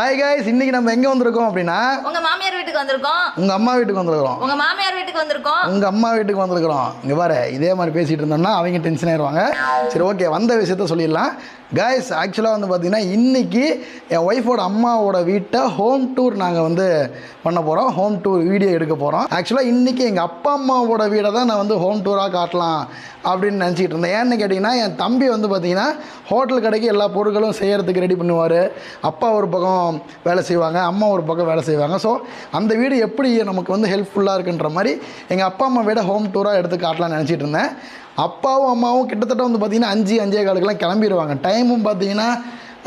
Hi guys இன்னைக்கு நம்ம எங்கே வந்திருக்கோம் அப்படின்னா உங்க மாமியார் வீட்டுக்கு வந்திருக்கோம். உங்கள் அம்மா வீட்டுக்கு வந்திருக்கிறோம். உங்க மாமியார் வீட்டுக்கு வந்திருக்கோம். உங்கள் அம்மா வீட்டுக்கு வந்திருக்கிறோம். இங்கே பாரு இதே மாதிரி பேசிகிட்டு இருந்தோம்னா அவங்க டென்ஷன் ஆயிடுவாங்க சரி ஓகே வந்த விஷயத்த சொல்லிடலாம். Guys ஆக்சுவலாக வந்து பார்த்தீங்கன்னா இன்னைக்கு என் ஒய்ஃபோட அம்மாவோட வீட்டை ஹோம் டூர் நாங்கள் வந்து பண்ண போகிறோம் ஹோம் டூர் வீடியோ எடுக்க போகிறோம் ஆக்சுவலாக இன்றைக்கி எங்கள் அப்பா அம்மாவோட வீடை தான் நான் வந்து ஹோம் டூராக காட்டலாம் அப்படின்னு நினச்சிக்கிட்டு இருந்தேன். ஏன்னு கேட்டிங்கன்னா என் தம்பி வந்து பார்த்தீங்கன்னா ஹோட்டல் கடைக்கு எல்லா பொருட்களும் செய்கிறதுக்கு ரெடி பண்ணுவார். அப்பா ஒரு பக்கம் வேலை செய்வாங்க அம்மா ஒரு பக்கம் வேலை செய்வாங்க. ஸோ அந்த வீடு எப்படி நமக்கு வந்து ஹெல்ப்ஃபுல்லாக இருக்குன்ற மாதிரி எங்கள் அப்பா அம்மா வீட ஹோம் டூராக எடுத்து காட்டலாம்னு நினச்சிட்டு இருந்தேன். அப்பாவும் அம்மாவும் கிட்டத்தட்ட வந்து பார்த்திங்கன்னா அஞ்சு அஞ்சே காலுக்கெல்லாம் கிளம்பிடுவாங்க டைமும் பார்த்தீங்கன்னா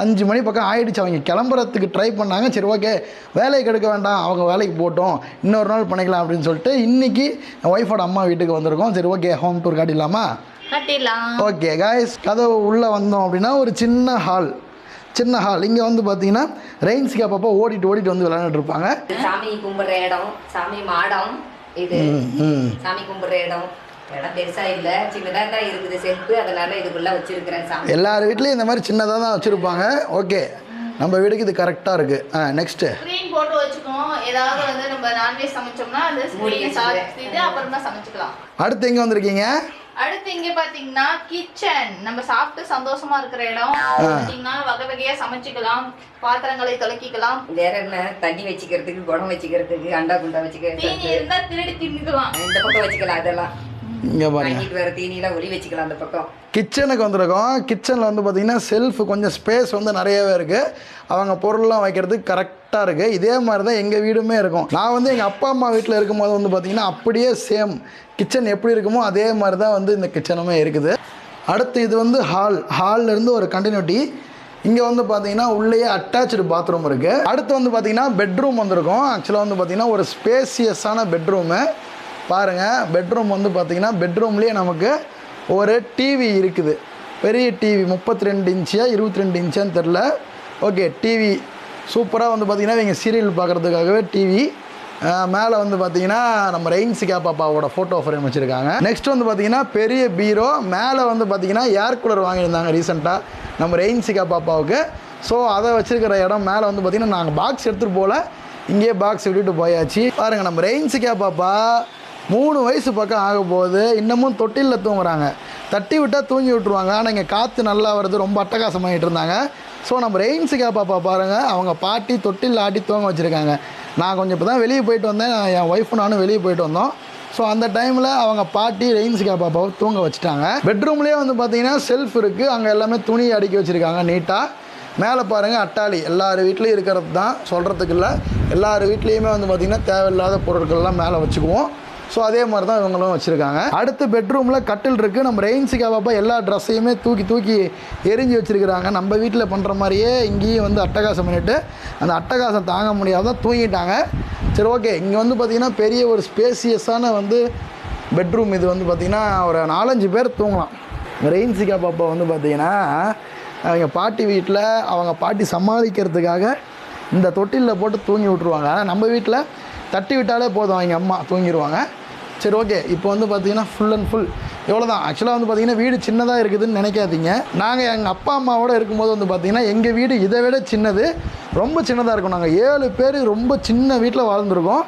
அஞ்சு மணி பக்கம் ஆயிடுச்சு. அவங்க கிளம்புறதுக்கு ட்ரை பண்ணாங்க. சரி ஓகே வேலைக்கு எடுக்க வேண்டாம். அவங்க வேலைக்கு போட்டோம் இன்னொரு நாள் பண்ணிக்கலாம் அப்படின்னு சொல்லிட்டு இன்றைக்கி ஒய்ஃபோட அம்மா வீட்டுக்கு வந்திருக்கோம். சரி ஓகே ஹோம் டூர் கட்டிடலாம்? ஓகே காய்ஸ் கதவு உள்ளே வந்தோம் அப்படின்னா ஒரு சின்ன ஹால் சின்ன ஹால் இங்கே வந்து பார்த்தீங்கன்னா ரெயின்ஸ்க்கு அப்பப்போ ஓடிட்டு ஓடிட்டு வந்து விளையாண்டுட்டு இருப்பாங்க. சாமி கும்பிடுற இடம் சாமி மாடம் இது. சாமி கும்பிடுற இடம். இடம் பெருசா இல்ல. சின்னதா தான் இருக்குது. செல்ஃபு அதனால இதுக்குள்ள வச்சிருக்கிறேன் சாமி. எல்லார் வீட்லேயும் இந்த மாதிரி சின்னதாக தான் வச்சுருப்பாங்க. ஓகே. நம்ம வீடுக்கு இது கரெக்டாக இருக்குது ஆ நெக்ஸ்ட்டு ஸ்க்ரீன் போட்டு வச்சுக்கோம் ஏதாவது வந்து நம்ம நான்வெஜ் சமைச்சோம்னா அந்த மூடி ஸ்க்ரீன். சாத்திட்டு அப்புறமா சமைச்சுக்கலாம். அடுத்து எங்கே வந்திருக்கீங்க? அடுத்து இங்க பாத்தீங்கன்னா கிச்சன் நம்ம சாப்பிட்டு சந்தோஷமா இருக்கிற இடம். பாத்தீங்கன்னா வகை வகையா சமைச்சுக்கலாம். பாத்திரங்களை துலக்கிக்கலாம். வேற என்ன? தண்ணி வச்சுக்கிறதுக்கு குடம் வச்சுக்கிறதுக்கு அண்டா குண்டா வச்சுக்கிறதுக்கு. இருந்தா திருடி தின்னுக்கலாம். இந்த பக்கம் வச்சுக்கலாம் அதெல்லாம். இங்கே பாருங்க. கிச்சனுக்கு வந்திருக்கோம். கிச்சனில் வந்து பார்த்திங்கன்னா செல்ஃப் கொஞ்சம் ஸ்பேஸ் வந்து நிறையவே இருக்குது அவங்க பொருள்லாம் வைக்கிறதுக்கு கரெக்டாக இருக்குது இதே மாதிரி தான் எங்கள் வீடுமே இருக்கும். நான் வந்து எங்கள் அப்பா அம்மா வீட்டில் இருக்கும்போது வந்து பார்த்திங்கன்னா அப்படியே சேம் கிச்சன் எப்படி இருக்குமோ அதே மாதிரி தான் வந்து இந்த கிச்சனுமே இருக்குது. அடுத்து இது வந்து ஹால் ஹால்லேருந்து ஒரு கண்டினியூட்டி இங்கே வந்து பார்த்தீங்கன்னா உள்ளேயே அட்டாச்சு பாத்ரூம் இருக்குது அடுத்து வந்து பார்த்தீங்கன்னா பெட்ரூம் வந்திருக்கும். ஆக்சுவலாக வந்து பார்த்தீங்கன்னா ஒரு ஸ்பேசியஸான பெட்ரூமு பாருங்கள் பெட்ரூம் வந்து பார்த்தீங்கன்னா பெட்ரூம்லேயே நமக்கு ஒரு டிவி இருக்குது. பெரிய டிவி முப்பத்தி ரெண்டு இன்ச்சியா இருபத்தி ரெண்டு இன்ச்சான்னு தெரில ஓகே டிவி சூப்பராக வந்து பார்த்திங்கன்னா இவங்க சீரியல் பார்க்குறதுக்காகவே டிவி மேலே வந்து பார்த்தீங்கன்னா நம்ம ரெயின்சிகா பாப்பாவோட ஃபோட்டோ ஃப்ரேம் வச்சுருக்காங்க. நெக்ஸ்ட் வந்து பார்த்தீங்கன்னா பெரிய பீரோ மேலே வந்து பார்த்தீங்கன்னா ஏர் கூலர் வாங்கியிருந்தாங்க ரீசெண்டாக நம்ம ரெயின்சிகா பாப்பாவுக்கு ஸோ அதை வச்சுருக்கிற இடம் மேலே வந்து பார்த்திங்கன்னா நாங்கள் பாக்ஸ் எடுத்துகிட்டு போகல இங்கேயே பாக்ஸ் விட்டுட்டு போயாச்சு. பாருங்கள் நம்ம ரெயின்சிகா பாப்பா மூணு வயசு பக்கம் ஆக போகுது இன்னமும் தொட்டிலில் தூங்குறாங்க. தட்டி விட்டால் தூங்கி விட்ருவாங்க ஆனால் இங்கே காற்று நல்லா வருது. ரொம்ப அட்டகாசமாகிட்டு இருந்தாங்க. ஸோ நம்ம ரெயின்ஸுக்கா பாப்பா பாருங்கள் அவங்க பாட்டி தொட்டில் ஆட்டி தூங்க வச்சுருக்காங்க. நான் கொஞ்சம் இப்போ தான் வெளியே போயிட்டு வந்தேன். நான் என் ஒய்ஃபும் நானும் வெளியே போயிட்டு வந்தோம். ஸோ அந்த டைமில் அவங்க பாட்டி ரெயின்ஸுக்கா பாப்பாவை தூங்க வச்சுட்டாங்க. பெட்ரூம்லேயே வந்து பார்த்தீங்கன்னா செல்ஃப் இருக்குது அங்கே எல்லாமே துணி அடுக்கி வச்சுருக்காங்க நீட்டாக மேலே பாருங்கள் அட்டாளி. எல்லார் வீட்லேயும் இருக்கிறது தான். சொல்கிறதுக்கு இல்லை. எல்லார் வீட்லேயுமே வந்து பார்த்திங்கன்னா தேவையில்லாத பொருட்கள்லாம் மேலே வச்சுக்குவோம். ஸோ அதே மாதிரி தான் இவங்களும் வச்சுருக்காங்க. அடுத்து பெட்ரூமில் கட்டில் இருக்குது நம்ம ரெயின்ஸுக்கு பாப்பா எல்லா ட்ரெஸ்ஸையுமே தூக்கி தூக்கி எரிஞ்சு வச்சுருக்கிறாங்க. நம்ம வீட்டில் பண்ணுற மாதிரியே இங்கேயும் வந்து அட்டகாசம் பண்ணிவிட்டு அந்த அட்டகாசம் தாங்க முடியாத தூங்கிட்டாங்க. சரி ஓகே இங்கே வந்து பார்த்திங்கன்னா பெரிய ஒரு ஸ்பேசியஸான வந்து பெட்ரூம் இது வந்து பார்த்திங்கன்னா ஒரு நாலஞ்சு பேர் தூங்கலாம். ரெயின்சிகா பாப்பா வந்து பார்த்திங்கன்னா அவங்க பாட்டி வீட்டில் அவங்க பாட்டி சமாளிக்கிறதுக்காக இந்த தொட்டிலில் போட்டு தூங்கி விட்ருவாங்க ஆனால் நம்ம வீட்டில் தட்டி விட்டாலே போதும். அவங்க அம்மா தூங்கிடுவாங்க சரி ஓகே இப்போ வந்து பார்த்தீங்கன்னா ஃபுல் அண்ட் ஃபுல் எவ்வளோ தான் ஆக்சுவலாக வந்து பார்த்தீங்கன்னா வீடு சின்னதாக இருக்குதுன்னு நினைக்காதீங்க. நாங்கள் எங்கள் அப்பா அம்மாவோட இருக்கும்போது வந்து பார்த்தீங்கன்னா எங்கள் வீடு இதை விட சின்னது ரொம்ப சின்னதாக இருக்கும். நாங்கள் ஏழு பேர் ரொம்ப சின்ன வீட்டில் வாழ்ந்துருக்கோம்.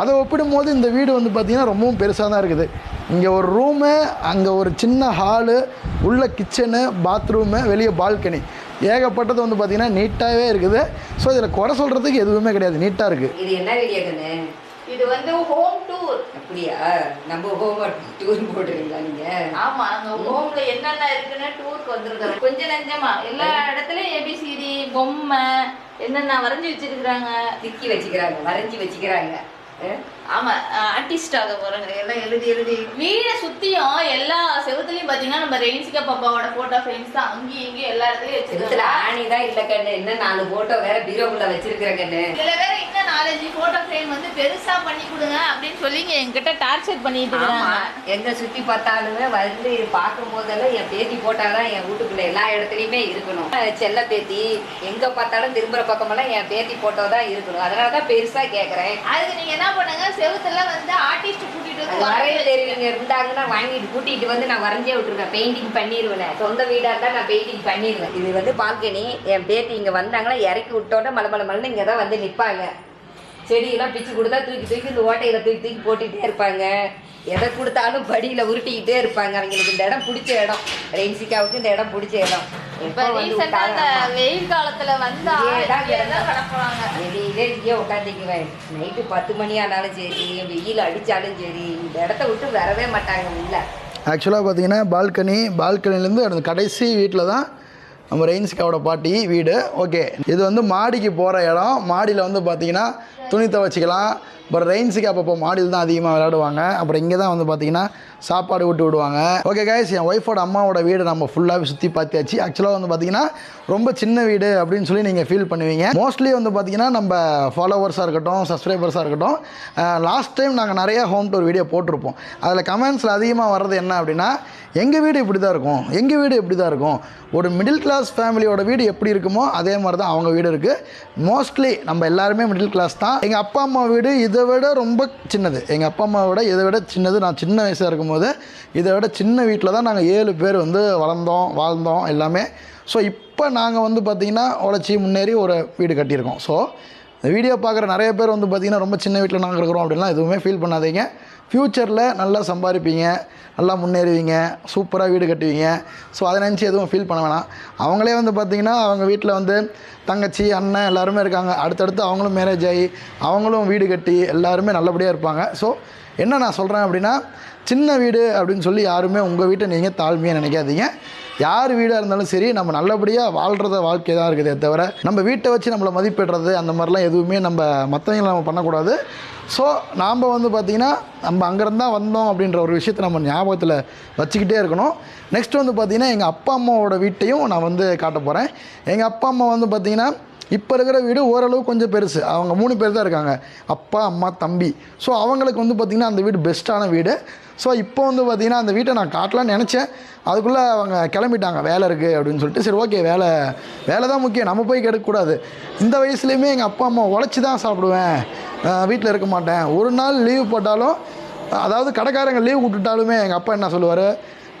அதை ஒப்பிடும்போது இந்த வீடு வந்து பார்த்திங்கன்னா ரொம்பவும் பெருசாக தான் இருக்குது. இங்கே ஒரு ரூமு அங்கே ஒரு சின்ன ஹாலு உள்ள கிச்சனு பாத்ரூமு வெளியே பால்கனி ஏகப்பட்டது வந்து பார்த்திங்கன்னா நீட்டாகவே இருக்குது. ஸோ இதில் குறை சொல்கிறதுக்கு எதுவுமே கிடையாது. நீட்டாக இருக்குது இது வந்து ஹோம் டூர் அப்படியா? நம்ம ஹோம் டூர் போடுறீங்களா நீங்க. ஆமா அங்க ஹோம்ல என்னென்ன இருக்குன்னு டூருக்கு வந்திருக்காங்க கொஞ்ச நஞ்சமா. எல்லா இடத்துலயும் ஏபிசிடி பொம்மை என்னென்ன வரைஞ்சி வச்சிருக்காங்க திக்கி வச்சுக்கிறாங்க வரைஞ்சி வச்சுக்கிறாங்க? ஆமா ஆர்டிஸ்ட் ஆக போறாங்க. எல்லாம் எழுதி எழுதி. வீடை சுத்தியும் எல்லா செவுத்துலயும் பாத்தீங்கன்னா நம்ம ரெயின்சிகா பாப்பாவோட போட்டோ ஃப்ரேம்ஸ் தான். அங்கேயும் இங்கேயும் எல்லா இடத்துலயும் வச்சிருக்காங்க. ஆணி தான் இல்ல கண்ணு. என்ன நாலு போட்டோ வேற பீரோக்குள்ள வச்சிருக்கிற கண்ணு. இதுல வேற நாலஞ்சு போட்டோ ஃப்ரேம் வந்து பெருசா பண்ணி கொடுங்க அப்படின்னு சொல்லி இங்க என்கிட்ட டார்ச்சர் பண்ணிட்டு இருக்காங்க எங்க சுத்தி பார்த்தாலுமே வந்து பார்க்கும் போதெல்லாம் என் பேத்தி போட்டாதான் என் வீட்டுக்குள்ள எல்லா இடத்துலயுமே இருக்கணும். செல்ல பேத்தி எங்க பார்த்தாலும் திரும்புற பக்கமெல்லாம் என் பேத்தி போட்டோ தான் இருக்கணும். அதனாலதான் பெருசா கேக்குறேன். அதுக்கு நீங்க என்ன பண்ணுங்க? செவுத்துல வந்து ஆர்டிஸ்ட் கூட்டிட்டு வந்து வரைய தெரியுங்க இருந்தாங்கன்னா வாங்கிட்டு கூட்டிட்டு வந்து நான் வரைஞ்சே விட்டுருவேன். பெயிண்டிங் பண்ணிடுவேன் சொந்த வீடா இருந்தா நான் பெயிண்டிங் பண்ணிடுவேன் இது வந்து பால்கனி என் பேத்தி இங்க வந்தாங்கன்னா இறக்கி விட்டோட மலை மலை மலைன்னு இங்க தான் வந்து நிப்பாங்க. செடியெல்லாம் பிச்சு கொடுத்தா தூக்கி தூக்கி இந்த ஓட்டையில தூக்கி தூக்கி போட்டுக்கிட்டே இருப்பாங்க. எதை கொடுத்தாலும் படியில உருட்டிக்கிட்டே இருப்பாங்க. அவங்களுக்கு இந்த இடம் பிடிச்ச இடம். ரெயின்சிகாவுக்கு இந்த இடம் பிடிச்ச இடம். இப்ப வெயில் காலத்துல வந்தா வெளியிலே இங்கே உட்காந்துக்குவேன் நைட்டு பத்து மணி ஆனாலும் சரி வெயில் அடித்தாலும் சரி இந்த இடத்த விட்டு வரவே மாட்டாங்க உள்ள. ஆக்சுவலாக பார்த்தீங்கன்னா பால்கனி பால்கனிலேருந்து அந்த கடைசி வீட்டில் தான் நம்ம ரெயின்ஸ்காவோட பாட்டி வீடு. ஓகே இது வந்து மாடிக்கு போகிற இடம். மாடியில் வந்து பார்த்தீங்கன்னா துணி துவச்சிக்கலாம். பட் ரெயின்ஸுக்கு அப்பப்போ மாடியில் தான் அதிகமாக விளையாடுவாங்க. அப்புறம் இங்கே தான் வந்து பார்த்தீங்கன்னா சாப்பாடு விட்டு விடுவாங்க. ஓகே கைஸ் என் ஒய்ஃபோட அம்மாவோட வீடு நம்ம ஃபுல்லாகவே சுற்றி பார்த்தாச்சு. ஆக்சுவலாக வந்து பார்த்தீங்கன்னா ரொம்ப சின்ன வீடு அப்படின்னு சொல்லி நீங்கள் ஃபீல் பண்ணுவீங்க. மோஸ்ட்லி வந்து பார்த்தீங்கன்னா நம்ம ஃபாலோவர்ஸாக இருக்கட்டும் சப்ஸ்கிரைபர்ஸாக இருக்கட்டும் லாஸ்ட் டைம் நாங்கள் நிறைய ஹோம் டூர் வீடியோ போட்டிருப்போம். அதில் கமெண்ட்ஸில் அதிகமாக வர்றது என்ன அப்படின்னா எங்கள் வீடு இப்படி தான் இருக்கும் எங்கள் வீடு இப்படி தான் இருக்கும். ஒரு மிடில் கிளாஸ் ஃபேமிலியோட வீடு எப்படி இருக்குமோ அதே மாதிரி தான் அவங்க வீடு இருக்குது மோஸ்ட்லி நம்ம எல்லாருமே மிடில் கிளாஸ் தான். எங்கள் அப்பா அம்மா வீடு இது இதை விட ரொம்ப சின்னது. எங்கள் அப்பா அம்மாவை விட இதை விட சின்னது. நான் சின்ன வயசாக இருக்கும்போது இதை விட சின்ன வீட்டில் தான் நாங்கள் ஏழு பேர் வந்து வளர்ந்தோம் வாழ்ந்தோம் எல்லாமே. ஸோ இப்போ நாங்கள் வந்து பார்த்திங்கன்னா உழைச்சி முன்னேறி ஒரு வீடு கட்டியிருக்கோம். ஸோ இந்த வீடியோ பார்க்குற நிறைய பேர் வந்து பார்த்திங்கன்னா ரொம்ப சின்ன வீட்டில் நாங்கள் இருக்கிறோம் அப்படின்லாம் எதுவுமே ஃபீல் பண்ணாதீங்க. ஃப்யூச்சரில் நல்லா சம்பாதிப்பீங்க நல்லா முன்னேறுவீங்க சூப்பராக வீடு கட்டுவீங்க. ஸோ அதை நினச்சி எதுவும் ஃபீல் பண்ண வேணாம். அவங்களே வந்து பார்த்திங்கன்னா அவங்க வீட்டில் வந்து தங்கச்சி அண்ணன் எல்லாருமே இருக்காங்க. அடுத்தடுத்து அவங்களும் மேரேஜ் ஆகி அவங்களும் வீடு கட்டி எல்லாருமே நல்லபடியாக இருப்பாங்க. ஸோ என்ன நான் சொல்கிறேன் அப்படின்னா சின்ன வீடு அப்படின்னு சொல்லி யாருமே உங்கள் வீட்டை நீங்கள் தாழ்மையாக நினைக்காதீங்க. யார் வீடாக இருந்தாலும் சரி நம்ம நல்லபடியாக வாழ்கிறத வாழ்க்கை தான் இருக்குதே தவிர நம்ம வீட்டை வச்சு நம்மளை மதிப்பிடுறது அந்த மாதிரிலாம் எதுவுமே நம்ம மற்றவங்களை நம்ம பண்ணக்கூடாது. ஸோ நாம் வந்து பார்த்திங்கன்னா நம்ம அங்கேருந்து தான் வந்தோம் அப்படின்ற ஒரு விஷயத்தை நம்ம ஞாபகத்தில் வச்சுக்கிட்டே இருக்கணும். நெக்ஸ்ட் வந்து பார்த்திங்கன்னா எங்கள் அப்பா அம்மாவோட வீட்டையும் நான் வந்து காட்ட போகிறேன் எங்கள் அப்பா அம்மா வந்து பார்த்திங்கன்னா இப்போ இருக்கிற வீடு ஓரளவு கொஞ்சம் பெருசு. அவங்க மூணு பேர் தான் இருக்காங்க. அப்பா அம்மா தம்பி. ஸோ அவங்களுக்கு வந்து பார்த்திங்கன்னா அந்த வீடு பெஸ்ட்டான வீடு. ஸோ இப்போ வந்து பார்த்திங்கன்னா அந்த வீட்டை நான் காட்டலாம்னு நினச்சேன். அதுக்குள்ளே அவங்க கிளம்பிட்டாங்க. வேலை இருக்குது அப்படின்னு சொல்லிட்டு சரி ஓகே வேலை வேலை தான் முக்கியம். நம்ம போய் கெடுக்கக்கூடாது. இந்த வயசுலேயுமே எங்கள் அப்பா அம்மா உழைச்சி தான் சாப்பிடுவேன். வீட்டில் இருக்க மாட்டேன். ஒரு நாள் லீவ் போட்டாலும் அதாவது கடைக்காரங்க லீவ் விட்டுட்டாலுமே எங்கள் அப்பா என்ன சொல்லுவார்?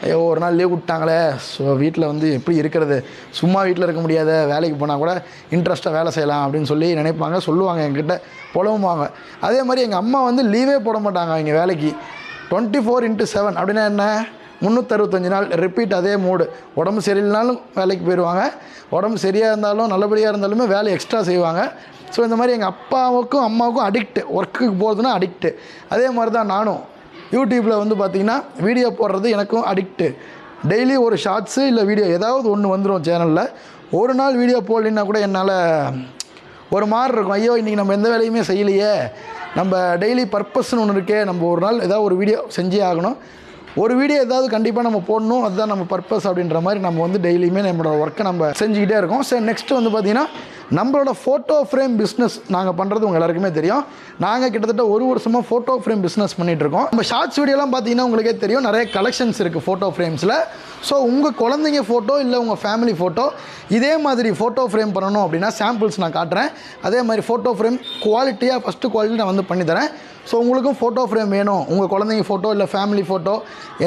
ஐயோ ஒரு நாள் லீவ் விட்டாங்களே. ஸோ வீட்டில் வந்து எப்படி இருக்கிறது? சும்மா வீட்டில் இருக்க முடியாத வேலைக்கு போனால் கூட இன்ட்ரெஸ்ட்டாக வேலை செய்யலாம் அப்படின்னு சொல்லி நினைப்பாங்க. சொல்லுவாங்க என்கிட்ட. புலவுவாங்க அதே மாதிரி எங்கள் அம்மா வந்து லீவே போட மாட்டாங்க அவங்க வேலைக்கு. டுவெண்ட்டி ஃபோர் இன்ட்டு செவன் அப்படின்னா என்ன? முந்நூற்றறுபத்தஞ்சு நாள் ரிப்பீட் அதே மூடு உடம்பு சரியில்லைனாலும் வேலைக்கு போயிடுவாங்க உடம்பு சரியாக இருந்தாலும் நல்லபடியாக இருந்தாலுமே வேலை எக்ஸ்ட்ரா செய்வாங்க. ஸோ இந்த மாதிரி எங்கள் அப்பாவுக்கும் அம்மாவுக்கும் அடிக்ட்டு ஒர்க்குக்கு போகிறதுனா அடிக்ட்டு அதே மாதிரி தான் நானும். யூடியூப்பில் வந்து பார்த்திங்கன்னா வீடியோ போடுறது எனக்கும் அடிக்ட்டு டெய்லி ஒரு ஷார்ட்ஸு இல்லை வீடியோ ஏதாவது ஒன்று வந்துடும் சேனலில் ஒரு நாள் வீடியோ போடலைன்னா கூட என்னால் ஒரு மாதிரி இருக்கும். ஐயோ இன்றைக்கி நம்ம எந்த வேலையுமே செய்யலையே. நம்ம டெய்லி பர்பஸ்னு ஒன்று இருக்கே. நம்ம ஒரு நாள் ஏதாவது ஒரு வீடியோ செஞ்சே ஆகணும். ஒரு வீடியோ ஏதாவது கண்டிப்பாக நம்ம போடணும். அதுதான் நம்ம பர்பஸ் அப்படின்ற மாதிரி நம்ம வந்து டெய்லியுமே நம்மளோட ஒர்க்கை நம்ம செஞ்சுக்கிட்டே இருக்கோம். சரி நெக்ஸ்ட் வந்து பார்த்திங்கன்னா நம்மளோட ஃபோட்டோ ஃப்ரேம் பிஸ்னஸ் நாங்கள் பண்ணுறது உங்கள் எல்லாருக்குமே தெரியும். நாங்கள் கிட்டத்தட்ட ஒரு வருஷமாக ஃபோட்டோ ஃப்ரேம் பிஸ்னஸ் பண்ணிகிட்ருக்கோம் நம்ம ஷார்ட்ஸ் வீடியோலாம் பார்த்தீங்கன்னா உங்களுக்கே தெரியும். நிறைய கலெக்ஷன்ஸ் இருக்குது ஃபோட்டோ ஃப்ரேம்ஸில் ஸோ உங்கள் குழந்தைங்க ஃபோட்டோ இல்லை உங்கள் ஃபேமிலி ஃபோட்டோ இதே மாதிரி ஃபோட்டோ ஃப்ரேம் பண்ணணும் அப்படின்னா சாம்பிள்ஸ் நான் காட்டுறேன். அதே மாதிரி ஃபோட்டோ ஃப்ரேம் குவாலிட்டியாக ஃபஸ்ட்டு குவாலிட்டி நான் வந்து பண்ணித்தரேன் ஸோ உங்களுக்கும் ஃபோட்டோ ஃப்ரேம் வேணும். உங்கள் குழந்தைங்க ஃபோட்டோ இல்லை ஃபேமிலி ஃபோட்டோ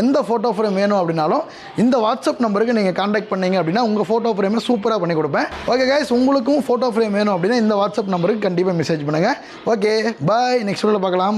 எந்த ஃபோட்டோ ஃப்ரேம் வேணும் அப்படின்னாலும் இந்த வாட்ஸ்அப் நம்பருக்கு நீங்கள் காண்டாக்ட் பண்ணீங்க அப்படின்னா உங்கள் ஃபோட்டோ ஃப்ரேமை சூப்பராக பண்ணி கொடுப்பேன். ஓகே கைஸ் உங்களுக்கும் ஃபோட்டோ ஃப்ரேம் வேணும் அப்படின்னா இந்த வாட்ஸ்அப் நம்பருக்கு கண்டிப்பாக மெசேஜ் பண்ணுங்கள் ஓகே பாய் நெக்ஸ்ட் வீடியோவில் பார்க்கலாம்.